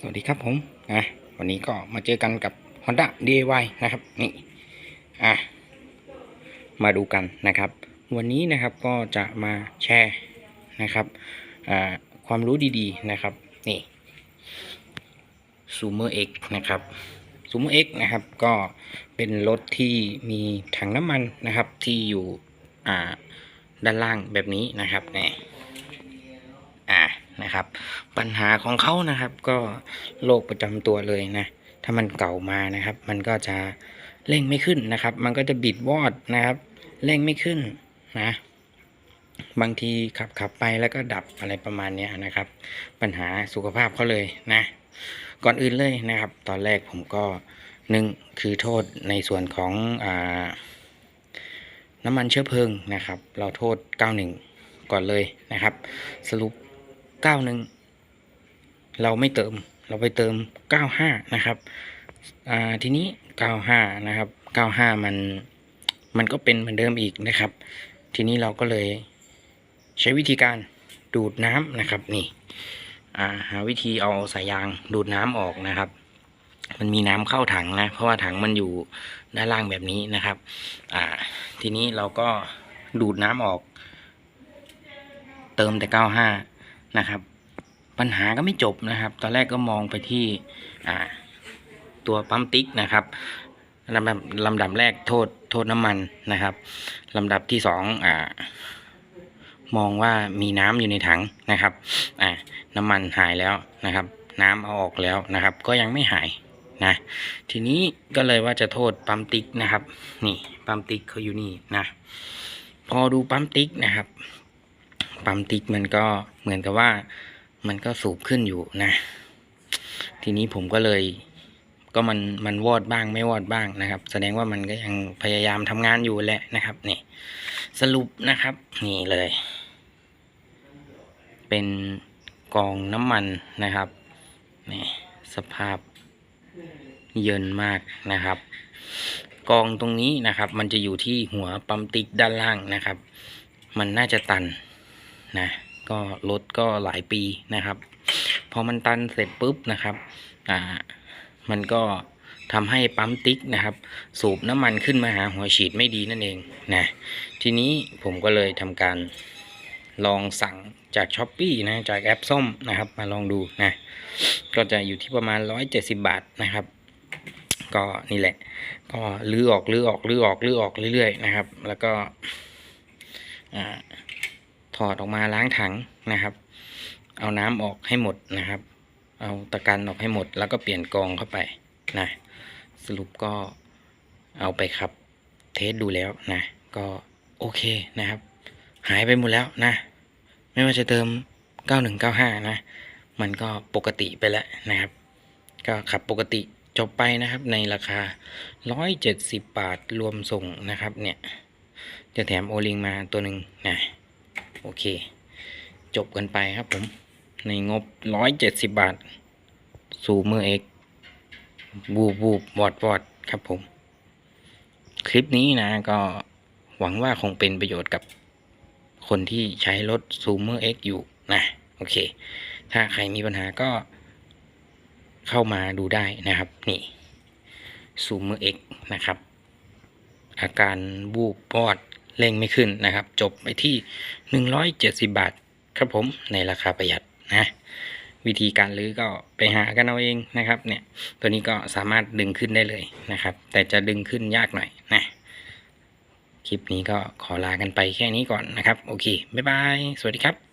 สวัสดีครับผมอะวันนี้ก็มาเจอกันกับ Honda DIY นะครับนี่อะมาดูกันนะครับ วันนี้นะครับก็จะมาแชร์นะครับอ่าความรู้ดีๆนะครับนี่ Sumer X นะครับ Sumer X นะครับก็เป็นรถที่มีถังน้ำมันนะครับที่อยู่อ่าด้านล่างแบบนี้นะครับนี่อ่า นะครับ ปัญหาของเขานะครับก็โรคประจำตัวเลยนะ ถ้ามันเก่ามานะครับ มันก็จะเร่งไม่ขึ้นนะครับ มันก็จะบิดวอดนะครับเร่งไม่ขึ้นนะบางทีขับขับไปแล้วก็ดับอะไรประมาณนี้นะครับ ปัญหาสุขภาพเขาเลยนะ ก่อนอื่นเลยนะครับ ตอนแรกผมก็หนึ่งคือโทษในส่วนของอน้ำมันเชื้อเพลิงนะครับ เราโทษ 91 ก่อนเลยนะครับ สรุป 91เราไม่เติมเราไปเติม95นะครับอ่าทีนี้95นะครับ95มันมันก็เป็นเหมือนเดิมอีกนะครับ ทีนี้เราก็เลยใช้วิธีการดูดน้ำนะครับนี่อ่าหาวิธีเอาสายยางดูดน้ำออกนะครับ มันมีน้ำเข้าถังนะ เพราะว่าถังมันอยู่ด้านล่างแบบนี้นะครับอ่าทีนี้เราก็ดูดน้ำออก เติมแต่95 นะครับ ปัญหาก็ไม่จบนะครับ ตอนแรกก็มองไปที่ตัวปั๊มติ๊กนะครับลำดับลำดับแรกโทษโทษน้ำมันนะครับลำดับที่สองอ่ามองว่ามีน้ำอยู่ในถังนะครับ อ่า น้ำมันหายแล้วนะครับ น้ำเอาออกแล้วนะครับ ก็ยังไม่หายนะ ทีนี้ก็เลยว่าจะโทษปั๊มติ๊กนะครับ นี่ปั๊มติ๊กเขาอยู่นี่นะ พอดูปั๊มติ๊กนะครับ ปั๊มติ๊กมันก็เหมือนกับว่ามันก็สูบขึ้นอยู่นะ ทีนี้ผมก็เลย ก็มันมันวอดบ้างไม่วอดบ้างนะครับ แสดงว่ามันก็ยังพยายามทำงานอยู่แหละนะครับนี่สรุปนะครับ นี่เลย เป็นกองน้ำมันนะครับนี่สภาพเยินมากนะครับ กองตรงนี้นะครับ มันจะอยู่ที่หัวปั๊มติ๊กด้านล่างนะครับ มันน่าจะตัน นะก็รถก็หลายปีนะครับ พอมันตันเสร็จปุ๊บนะครับอ่ามันก็ทำให้ปั๊มติ๊กนะครับ สูบน้ำมันขึ้นมาหาหัวฉีดไม่ดีนั่นเองนะทีนี้ผมก็เลยทำการลองสั่งจากช้อปปีนะจากแอปส้มนะครับมาลองดูนะก็จะอยู่ที่ประมาณ 170 บาทนะครับ ก็นี่แหละ ก็ลื้อออกลื้อออกลื้อออกลื้อออกเรื่อยๆนะครับ แล้วก็อ่า ถอดออกมาล้างถังนะครับ เอาน้ำออกให้หมดนะครับ เอาตะกันออกให้หมด แล้วก็เปลี่ยนกองเข้าไปนะ สรุปก็เอาไปขับเทสดูแล้วนะ ก็โอเคนะครับ หายไปหมดแล้วนะ ไม่ว่าจะเติม 9195 นะ มันก็ปกติไปแล้วนะครับ ก็ขับปกติจบไปนะครับในราคา 170 บาทรวมส่งนะครับเนี่ย จะแถมโอลิงมาตัวหนึ่งนะ โอเค จบกันไปครับผม ในงบ170บบาทซูเมอเอ็กบูบูบวอดวอดครับผม คลิปนี้นะก็หวังว่าคงเป็นประโยชน์กับคนที่ใช้รถซูเมอร์เอ็กอยู่นะ โอเค ถ้าใครมีปัญหาก็เข้ามาดูได้นะครับ นี่ซูเมอร์เอ็กนะครับ อาการบูบปอด เร่งไม่ขึ้นนะครับ จบไปที่ 170 บาทครับผมในราคาประหยัดนะวิธีการลื้อก็ไปหากันเอาเองนะครับเนี่ยตัวนี้ก็สามารถดึงขึ้นได้เลยนะครับ แต่จะดึงขึ้นยากหน่อยนะคลิปนี้ก็ขอลากันไปแค่นี้ก่อนนะครับ โอเค บ๊ายบาย สวัสดีครับ